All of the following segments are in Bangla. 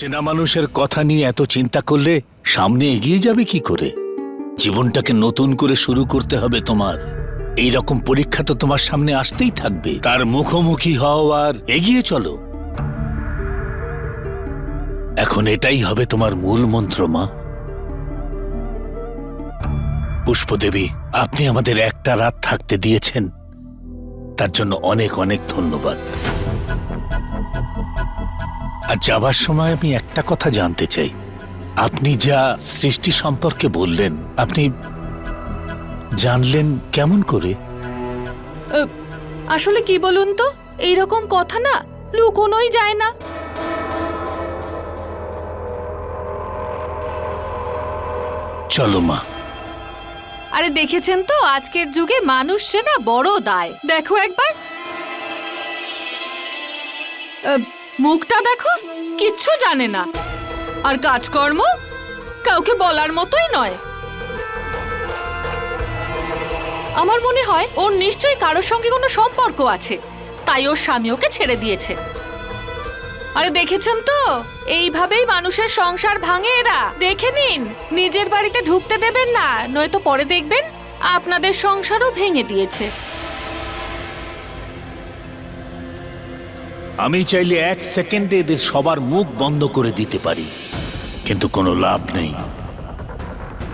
চেনা মানুষের কথা নিয়ে এত চিন্তা করলে সামনে এগিয়ে যাবে কি করে? জীবনটাকে নতুন করে শুরু করতে হবে তোমার। এই রকম পরীক্ষা তো তোমার সামনে আসতেই থাকবে। তার মুখোমুখি হও আর এগিয়ে চলো। এখন এটাই হবে তোমার মূল মন্ত্র, মা। পুষ্পদেবী, আপনি আমাদের একটা রাত থাকতে দিয়েছেন। তার জন্য অনেক অনেক ধন্যবাদ। আর যাবার সময় আমি একটা কথা জানতে চাই। আপনি যা সৃষ্টি সম্পর্কে বললেন আপনি জানলেন কেমন করে? আসলে কি বলুন তো? এই রকম কথা না লুকোনোই যায় না। চলো মা। আরে দেখেছেন তো আজকের যুগে মানুষ সে না বড় দায়। দেখো একবার। মুখটা দেখো, কিচ্ছু জানে না। আর কাজকর্ম কাউকে বলার মতোই নয়। আমার মনে হয় ওর নিশ্চয়ই কারোর সঙ্গে কোনো সম্পর্ক আছে, তাই ওর স্বামী ওকে ছেড়ে দিয়েছে। আরে দেখেছেন তো? এইভাবেই মানুষের সংসার ভাঙে এরা। দেখে নিন, নিজের বাড়িতে ঢুকতে দেবেন না, নয়তো পরে দেখবেন আপনাদের সংসারও ভেঙে দিয়েছে। আমি চাইলে এক সেকেন্ডে এদের সবার মুখ বন্ধ করে দিতে পারি। কিন্তু কোনো লাভ নেই।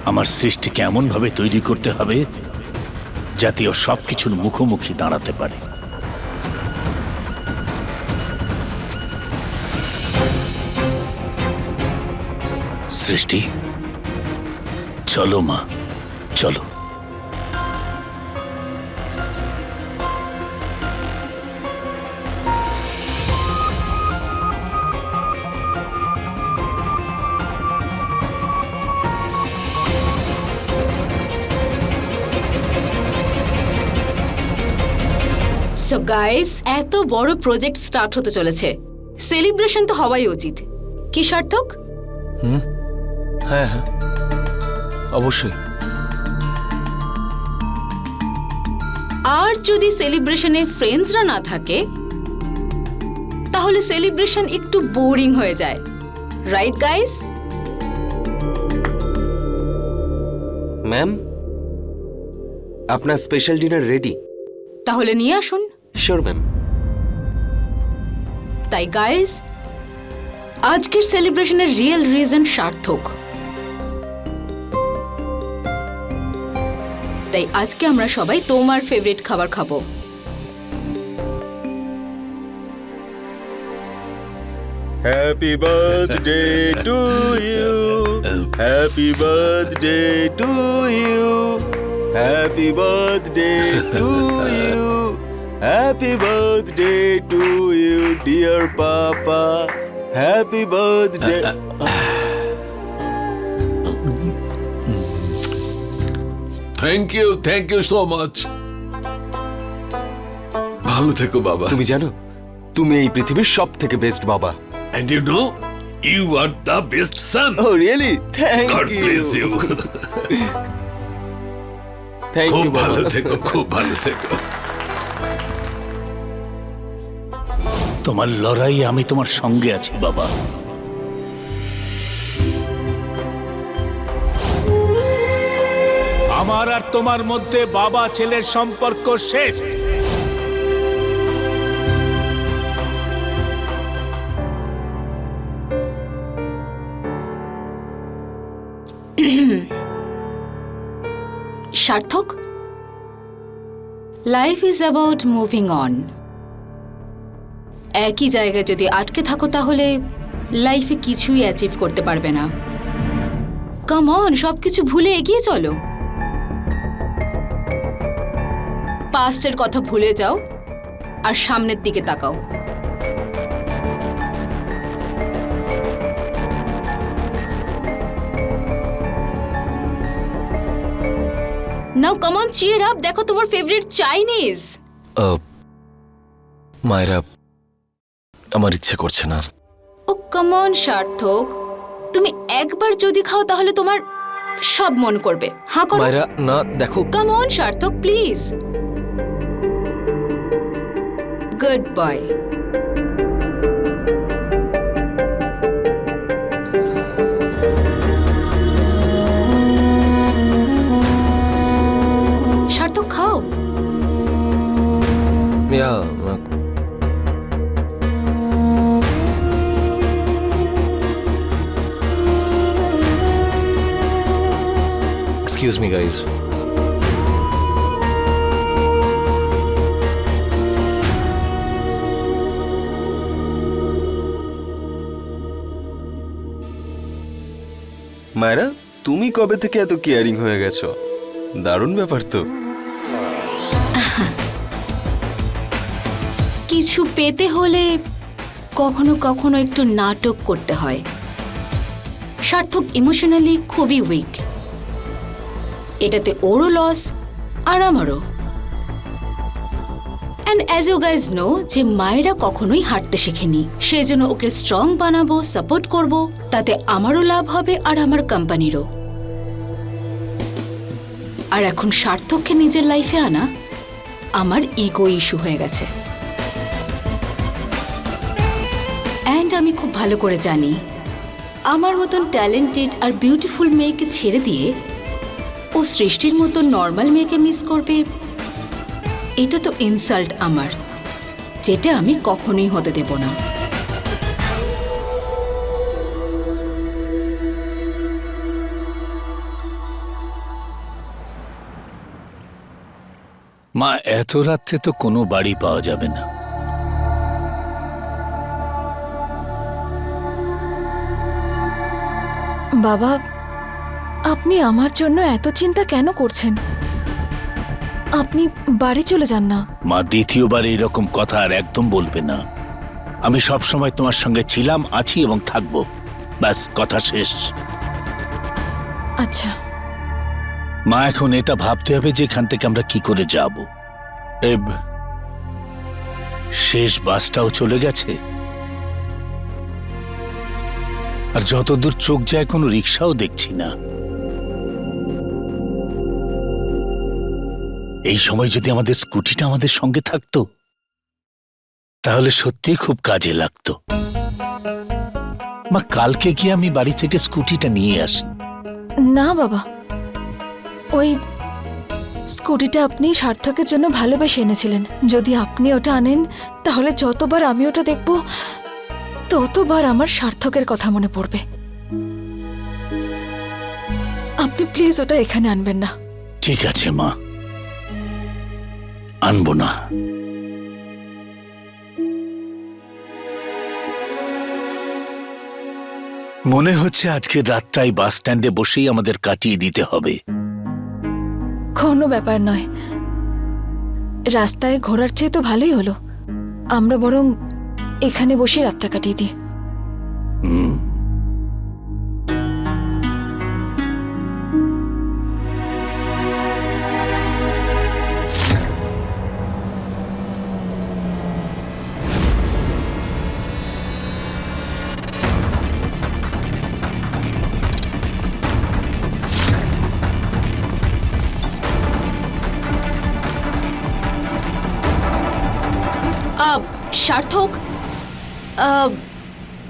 আমার সৃষ্টিকে এমনভাবে তৈরি করতে হবে যাতে ও সবকিছুর মুখোমুখি দাঁড়াতে পারে। সৃষ্টি, চলো মা, চলো। গাইস এত বড় প্রজেক্ট স্টার্ট হতে চলেছে। সেলিব্রেশন তো হওয়াই উচিত। কি সার্থক? হ্যাঁ হ্যাঁ। অবশ্যই। আর যদি সেলিব্রেশনে ফ্রেন্ডসরা না থাকে তাহলে সেলিব্রেশন একটু বোরিং হয়ে যায়। রাইট গাইস ম্যাম আপনার স্পেশাল ডিনার রেডি তাহলে নিয়ে আসুন। শিওর ম্যাম তাই গাইস আজকের সেলিব্রেশনের রিয়েল রিজন সার্থক তাই আজকে আমরা সবাই তোমার ফেভারিট খাবার খাব Happy birthday to you. Happy birthday to you. Happy birthday to you. Happy birthday to you, dear Papa. Happy birthday. Thank you thank you so much ভালো থেকো বাবা তুমি জানো তুমি এই পৃথিবীর সব থেকে বেস্ট বাবা and you know you are the best son Oh, really? Thank God bless you. You Thank খুব ভালো থেকো খুব ভালো থেকো তোমার লড়াই আমি তোমার সঙ্গে আছি, বাবা। আমার আর তোমার মধ্যে বাবা ছেলের সম্পর্ক শেষ। Sarthak life is about moving on একই জায়গায় যদি আটকে থাকো, তাহলে লাইফে কিছুই অ্যাচিভ করতে পারবে না। কাম অন সব কিছু ভুলে এগিয়ে চলো। পাস্টের কথা ভুলে যাও আর সামনের দিকে তাকাও। নাও কমন চিয়ার আপ দেখো তোমার ফেভারিট চাইনিজ মায়েরা আমার ইচ্ছে করছে না। ও কমন সার্থক। তুমি একবার যদি খাও তাহলে তোমার সব মন করবে। হ্যাঁ করো। মায়েরা না দেখো। Come on Sarthak please good boy excuse me guys মায়েরা তুমি কবে থেকে এত কেয়ারিং হয়ে গেছো? দারুণ ব্যাপার তো। কিছু পেতে হলে কখনো কখনো একটু নাটক করতে হয়। সার্থক ইমোশনালি খুবই উইক এটাতে ওরও লস আর আমারও। And as you guys know যে মায়েরা কখনোই হাঁটতে শেখেনি সেই জন্য ওকে স্ট্রং বানাবো সাপোর্ট করব, তাতে আমারও লাভ হবে আর আমার কোম্পানিরও আর এখন সার্থককে নিজের লাইফে আনা, আমার ইগো ইস্যু হয়ে গেছে। অ্যান্ড আমি খুব ভালো করে জানি, আমার মতন ট্যালেন্টেড আর বিউটিফুল মেয়েকে ছেড়ে দিয়ে ও সৃষ্টির মতো নর্মাল মেয়েকে মিস করবে? এটা তো ইনসাল্ট আমার যেটা আমি কখনোই হতে দেব না। মা এত রাত্রে তো কোনো বাড়ি পাওয়া যাবে না। বাবা আপনি আমার জন্য এত চিন্তা কেন করছেন? আপনি বাড়ি চলে যান না। মা দ্বিতীয়বার এরকম কথা আর একদম বলবে না। আমি সব সময় তোমার সঙ্গে ছিলাম আছি এবং থাকব। ব্যাস কথা শেষ। আচ্ছা। মা এখন এটা ভাবতে হবে যে এখান থেকে আমরা কি করে যাব। শেষ বাসটাও চলে গেছে। আর যতদূর চোখ যায় কোনো রিক্সাও দেখছি না। এই সময় যদি আমাদের স্কুটিটা আমাদের সঙ্গে থাকতো তাহলে সত্যি খুব কাজে লাগতো। মা কালকে গিয়ে আমি বাড়ি থেকে স্কুটিটা নিয়ে আসি। না বাবা ওই স্কুটিটা আপনি সার্থকের জন্য ভালোবেসে এনেছিলেন। যদি আপনি ওটা আনেন তাহলে যতবার আমি ওটা দেখব ততবার আমার সার্থকের কথা মনে পড়বে। আপনি প্লিজ ওটা এখানে আনবেন না। ঠিক আছে মা। আনব না। মনে হচ্ছে আজকে রাতটাই বাস স্ট্যান্ডে বসেই আমাদের কাটিয়ে দিতে হবে। কোনো ব্যাপার নয়। রাস্তায় ঘোরার চেয়ে তো ভালোই হলো। আমরা বরং এখানে বসে রাতটা কাটিয়ে দিই। হুম।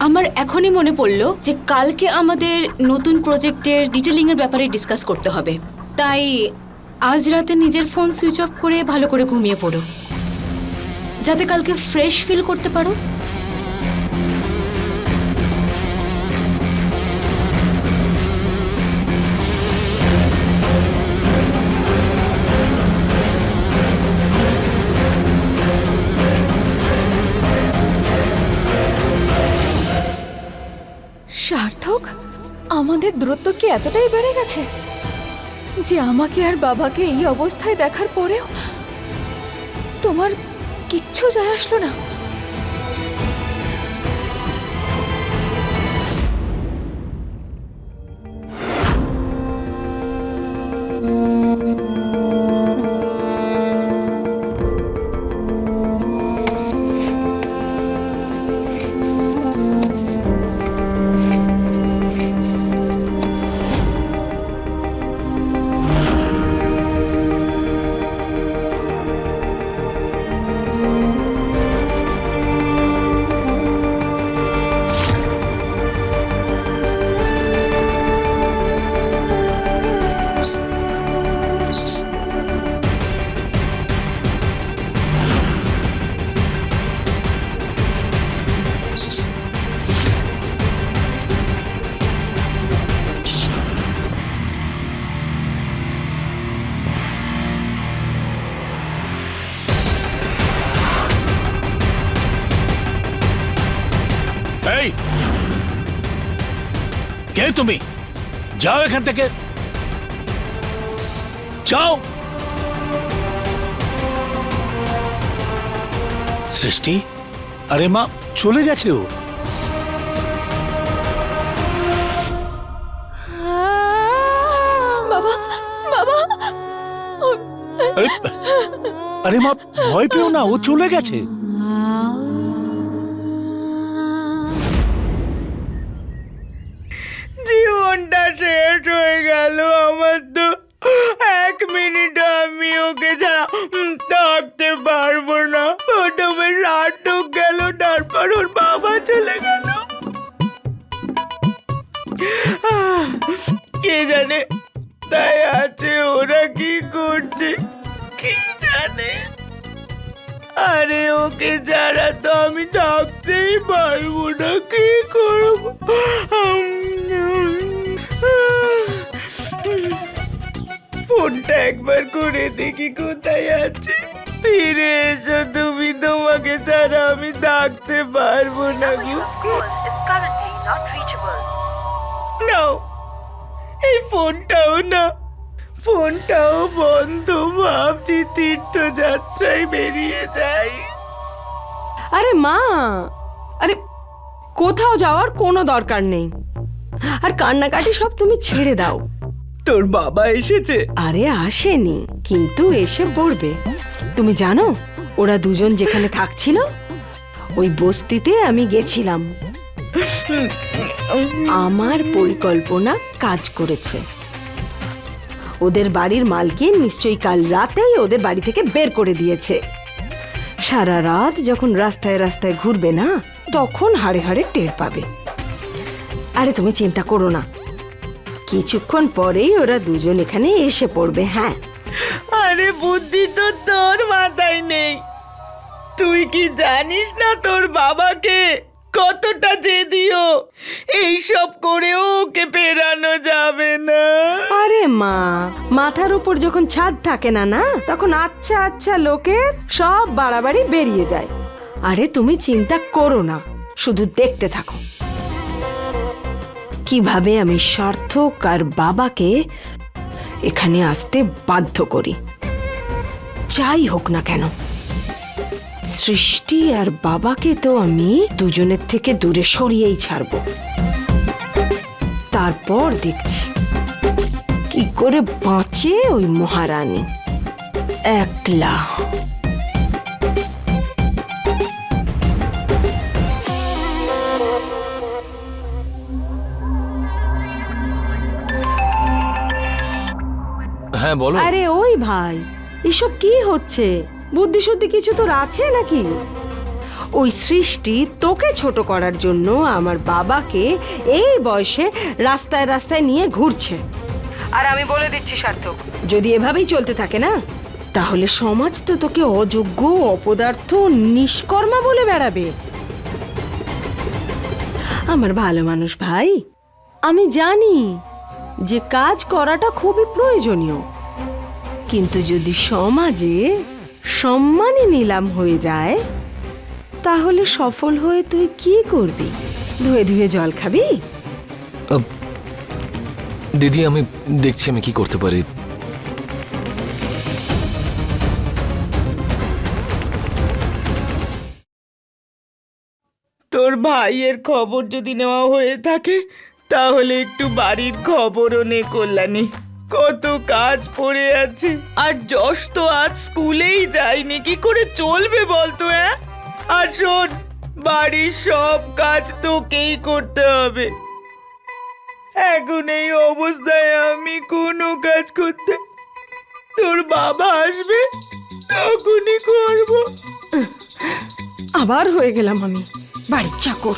আমার এখনই মনে পড়ল যে কালকে আমাদের নতুন প্রজেক্টের ডিটেলিংয়ের ব্যাপারে ডিসকাস করতে হবে। তাই আজ রাতে নিজের ফোন সুইচ অফ করে ভালো করে ঘুমিয়ে পড়ো। যাতে কালকে ফ্রেশ ফিল করতে পারো। আমাদের দূরত্ব কি এতটাই বেড়ে গেছে যে আমাকে আর বাবাকে এই অবস্থায় দেখার পরেও তোমার কিচ্ছু যায় আসলো না? তুমি। যাও এখান থেকে। যাও। সৃষ্টি আরে মা চলে গেছে ও। বাবা বাবা। আরে আরে মা ভয় পেও না ও চলে গেছে। শেষ হয়ে গেল আমার তো। এক মিনিট আমি ওকে ছাড়া থাকতে পারব না। প্রথমে রাতও গেল, তারপর ওর বাবা চলে গেল। কে জানে তাই আছে ওরা কি করছে, কি জানে? আরে ওকে ছাড়া তো আমি থাকতেই পারব না, কি করব? ফোনটা একবার করে দেখি কোথায় আছে। ফিরে এসো তুমি তোমাকে ছাড়া আমি থাকতে পারব না গো। নাও এই ফোনটাও না। ফোনটাও বন্ধ ভাবছি তীর্থযাত্রায় বেরিয়ে যাই। আরে মা আরে কোথাও যাওয়ার কোনো দরকার নেই। আর কান্নাকাটি সব তুমি ছেড়ে দাও। তোর বাবা এসেছে। আরে আসেনি, কিন্তু এসে পড়বে। তুমি জানো, ওরা দুজন যেখানে থাকছিল, ওই বস্তিতে আমি গেছিলাম। আমার পরিকল্পনা কাজ করেছে। ওদের বাড়ির মালকিন নিশ্চয়ই কাল রাতেই ওদের বাড়ি থেকে বের করে দিয়েছে। সারা রাত যখন রাস্তায় রাস্তায় ঘুরবে না, তখন হাড়ে হাড়ে টের পাবে। আরে তুমি চিন্তা করো না কিছুক্ষণ পরেই ওরা দুজন এখানে এসে পড়বে হ্যাঁ। আরে বুদ্ধি তো তোর মাথায় নেই। তুই কি জানিস না তোর বাবাকে? কতটা জেদিও। এইসব করেও ওকে পেরানো যাবে না। আরে মা মাথার উপর যখন ছাদ থাকে না না তখন আচ্ছা আচ্ছা লোকের সব বাড়াবাড়ি বেরিয়ে যায়। আরে তুমি চিন্তা করো না শুধু দেখতে থাকো। কীভাবে আমি সার্থক আর বাবাকে এখানে আসতে বাধ্য করি? যাই হোক না কেন, সৃষ্টি আর বাবাকে তো আমি দুজনের থেকে দূরে সরিয়েই ছাড়বো। তারপর দেখছি, কি করে বাঁচে ওই মহারানী? একলা। হ্যাঁ বলো। আরে ওই ভাই, এসব কি হচ্ছে? বুদ্ধি শুদ্ধি কিছু তোর আছে নাকি? ওই সৃষ্টি তোকে ছোট করার জন্য আমার বাবাকে এই বয়সে রাস্তায় রাস্তায় নিয়ে ঘুরছে। আর আমি বলে দিচ্ছি, সার্থক, যদি এভাবেই চলতে থাকে না, তাহলে সমাজ তো তোকে অযোগ্য, অপদার্থ, নিষ্কর্মা বলে বেড়াবে। আমার ভালো মানুষ ভাই, আমি জানি যে কাজ করাটা খুবই প্রয়োজনীয়। কিন্তু যদি সমাজে সম্মানই নিলাম হয়ে যায় তাহলে সফল হয়ে তুই কি করবি? ধুয়ে ধুয়ে জল খাবি? দিদি আমি দেখছি আমি কি করতে পারি। তোর ভাইয়ের খবর যদি নেওয়া হয়ে থাকে তাহলে একটু বাড়ির খবরও নে কল্যাণী। কত কাজ পড়ে আছে। আর যশ তো আজ স্কুলেই যায়নি, কি করে চলবে বলতো হ্যাঁ? আর শোন, বাড়ির সব কাজ তোকেই করতে হবে। এখন এই অবস্থায় আমি কোনো কাজ করতে, তোর বাবা আসবে, তখনই করব। আবার হয়ে গেলাম আমি, বাড়ির চাকর।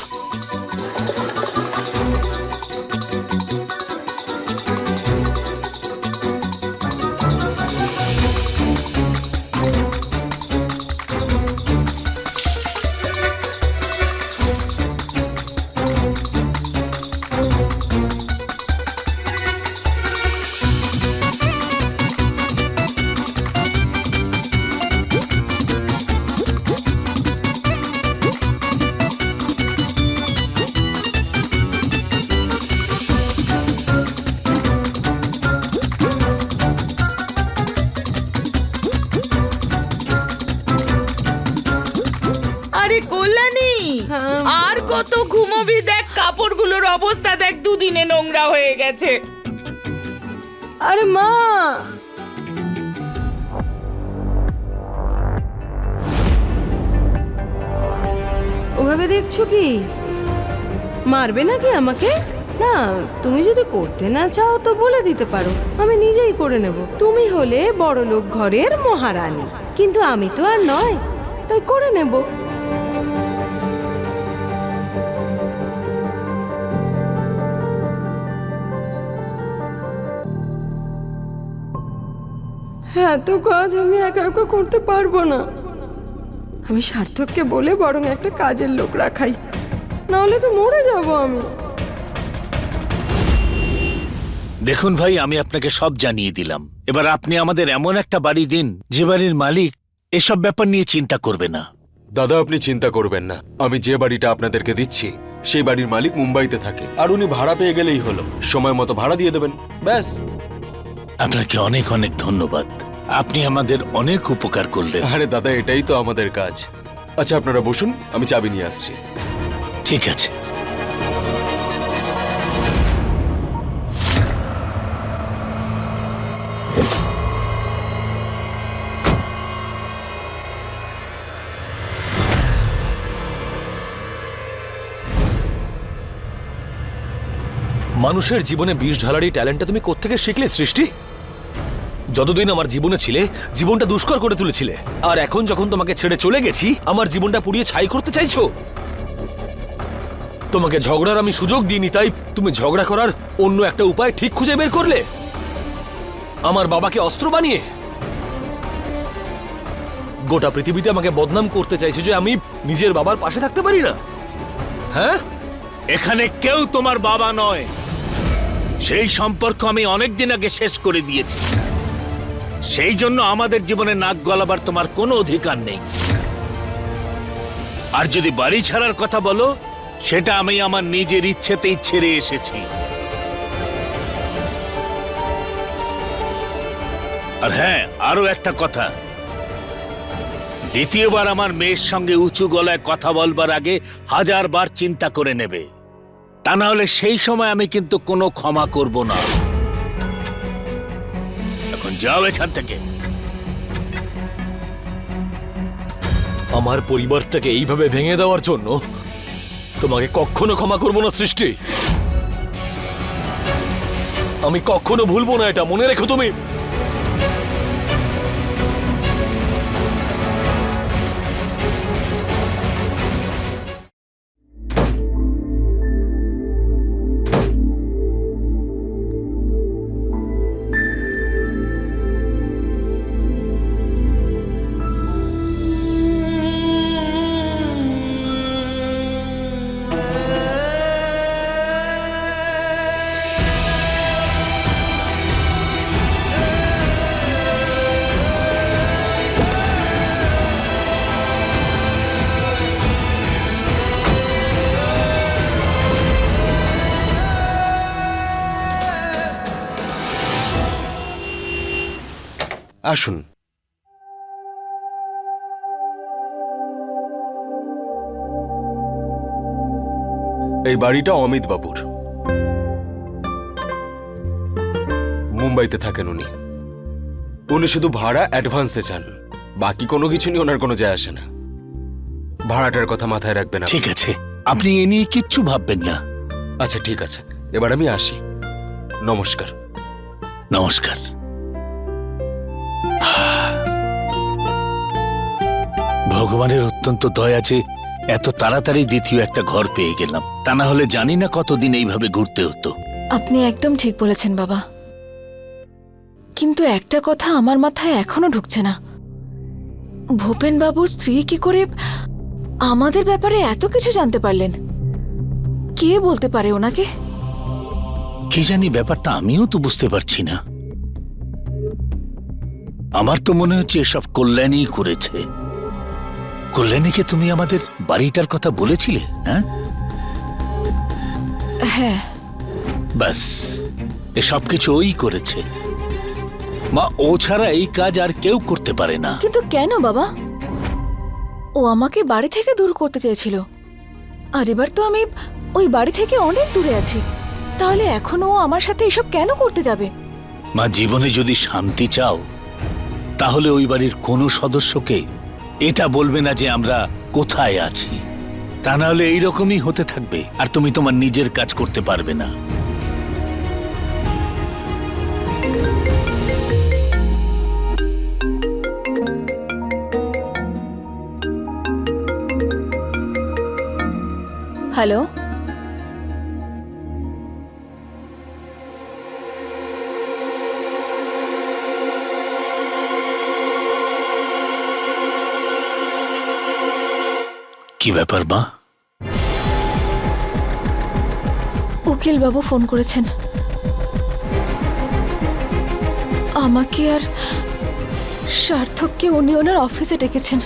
কল্যাণী? হ্যাঁ, আর কত ঘুমোবি দেখ কাপড়গুলোর অবস্থা দেখ দুদিনে নোংরা হয়ে গেছে। আরে মা! ওভাবে দেখছ কি? মারবে নাকি আমাকে? না তুমি যদি করতে না চাও তো বলে দিতে পারো। আমি নিজেই করে নেব। তুমি হলে বড়লোক ঘরের মহারানী। কিন্তু আমি তো আর নয় তাই করে নেব। হ্যাঁ তো কাজ আমি একা একা করতে পারব না। আমি সার্থককে বলে বরং একটা কাজের লোক রাখাই। নাহলে তো মরে যাব আমি। দেখুন ভাই আমি আপনাকে সব জানিয়ে দিলাম। এবার আপনি আমাদের এমন একটা বাড়ি দিন যে বাড়ির মালিক এসব ব্যাপার নিয়ে চিন্তা করবে না। দাদা আপনি চিন্তা করবেন না। আমি যে বাড়িটা আপনাদেরকে দিচ্ছি সেই বাড়ির মালিক মুম্বাইতে থাকে। আর উনি ভাড়া পেয়ে গেলেই হলো। সময় মতো ভাড়া দিয়ে দেবেন। ব্যাস। আপনাকে অনেক অনেক ধন্যবাদ। আপনি আমাদের অনেক উপকার করলেন। আরে দাদা এটাই তো আমাদের কাজ। আচ্ছা আপনারা বসুন আমি চাবি নিয়ে আসছি। ঠিক আছে। মানুষের জীবনে বিষ ঢালার এই ট্যালেন্টটা তুমি কোত্থেকে শিখলে সৃষ্টি? যতদিন আমার জীবনে ছিলে, জীবনটা দুষ্কর করে তুলেছিলে। আর এখন যখন তোমাকে ছেড়ে চলে গেছি, আমার জীবনটা পুড়িয়ে ছাই করতে চাইছো? তোমাকে ঝগড়ার আমি সুযোগ দিইনি, তাই তুমি ঝগড়া করার অন্য একটা উপায় ঠিক খুঁজে বের করলে? আমার বাবাকে অস্ত্র বানিয়ে? গোটা পৃথিবীতে আমাকে বদনাম করতে চাইছে যে আমি নিজের বাবার পাশে থাকতে পারি না। হ্যাঁ? এখানে কেউ তোমার বাবা নয়। সেই সম্পর্ক আমি অনেকদিন আগে শেষ করে দিয়েছি। সেই জন্য আমাদের জীবনে নাক গলাবার তোমার কোনো অধিকার নেই। আর যদি বাড়ি ছাড়ার কথা বলো, সেটা আমি আমার নিজের ইচ্ছেতেই ছেড়ে এসেছি। আর হ্যাঁ আরও একটা কথা। দ্বিতীয়বার আমার মেয়ের সঙ্গে উঁচু গলায় কথা বলবার আগে হাজার বার চিন্তা করে নেবে। তা না হলে সেই সময় আমি কিন্তু কোনো ক্ষমা করব না। যাও এখান থেকে। আমার পরিবারটাকে এইভাবে ভেঙে দেওয়ার জন্য তোমাকে কখনো ক্ষমা করব না, সৃষ্টি। আমি কখনো ভুলবো না এটা, মনে রেখো তুমি। আসুন। এই বাড়িটা অমিত বাবুর। মুম্বাইতে থাকেন উনি। উনি শুধু ভাড়া অ্যাডভান্সে চান। বাকি কোনো কিছু নিয়ে ওনার কোনো যায় আসে না। ভাড়াটার কথা মাথায় রাখবেন ঠিক আছে। আপনি এ নিয়ে কিচ্ছু ভাববেন না। আচ্ছা ঠিক আছে। এবার আমি আসি। নমস্কার। নমস্কার। ভগবানের অত্যন্ত দয়া যে এত তাড়াতাড়ি দ্বিতীয় একটা ঘর পেয়ে গেলাম তা না হলে জানি না কতদিন এইভাবে ঘুরতে হতো। আপনি একদম ঠিক বলেছেন বাবা। কিন্তু একটা কথা আমার মাথায় এখনও ঢুকছে না। ভূপেন বাবুর স্ত্রী কি করে আমাদের ব্যাপারে এত কিছু জানতে পারলেন? কে বলতে পারে ওনাকে? কি জানি ব্যাপারটা আমিও তো বুঝতে পারছি না। আমার তো মনে হচ্ছে এসব কল্যাণী করেছে। কল্যাণীকে তুমি আমাদের বাড়িটার কথা বলেছিলে হ্যাঁ? হ্যাঁ। ব্যাস এসব কিছু ওই করেছে। মা ও ছাড়া এই কাজ আর কেউ করতে পারে না। কিন্তু কেন বাবা? ও আমাকে বাড়ি থেকে দূর করতে চেয়েছিল। আর এবার তো আমি ওই বাড়ি থেকে অনেক দূরে আছি। তাহলে এখনও ও আমার সাথে এসব কেন করতে যাবে? মা জীবনে যদি শান্তি চাও তাহলে ওই বাড়ির কোনো সদস্যকে এটা বলবে না যে আমরা কোথায় আছি? তা না হলে এইরকমই হতে থাকবে, আর তুমি তোমার নিজের কাজ করতে পারবে না। হ্যালো? কি ব্যাপার মা? উকিল বাবু ফোন করেছেন। আমাকে আর সার্থককে উনি ওনার অফিসে ডেকেছেন।